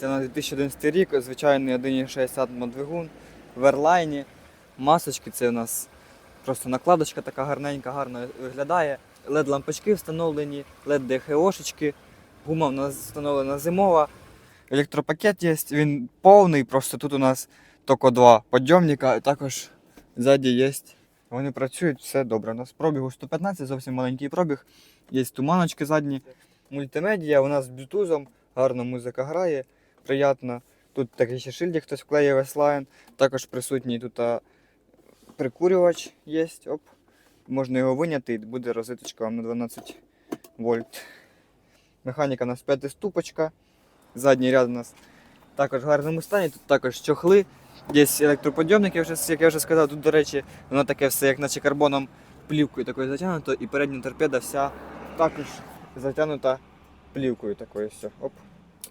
Це на 2011 рік, звичайний 1,60 мотодвигун в Ерлайні. Масочки це у нас просто накладочка така гарненька, гарно виглядає. led лампочки встановлені, led ДХОшечки. Гума у нас встановлена зимова. Електропакет є, він повний, просто тут у нас тільки два підйомника, і також ззаді є. Вони працюють, все добре. У нас пробігу 115, зовсім маленький пробіг. Є туманочки задні, мультимедіа, у нас з блютузом, гарна музика грає, приємно. Тут такий ще шильдик хтось вклеїв S-Line. Також присутній тут прикурювач є. Оп. Можна його виняти і буде розеточка вам на 12 вольт. Механіка у нас п'ятиступочка. Задній ряд у нас також в гарному стані. Тут також чохли. Є електроподйомник, як я вже сказав, тут, до речі, воно таке все, як наче карбоном плівкою такою затягнуто, і передня торпеда вся також затягнута плівкою такою. Все. Оп.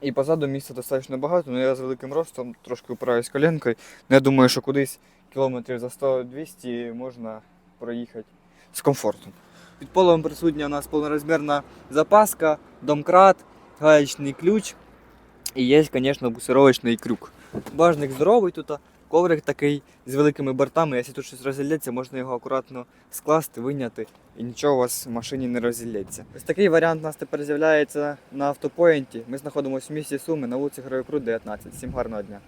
І позаду місця достатньо багато, але я з великим ростом трошки опираюсь коленкою. Не я думаю, що кудись кілометрів за 100-200 можна проїхати з комфортом. Під полом присутня у нас повнорозмірна запаска, домкрат, гаечний ключ і є, звісно, бусировочний крюк. Бажник здоровий тут, коврик такий з великими бортами. Якщо тут щось розілється, можна його акуратно скласти, виняти і нічого у вас в машині не розілється. Ось такий варіант у нас тепер з'являється на автопоінті. Ми знаходимося в місті Суми на вулиці Героїв 19. Всім гарного дня.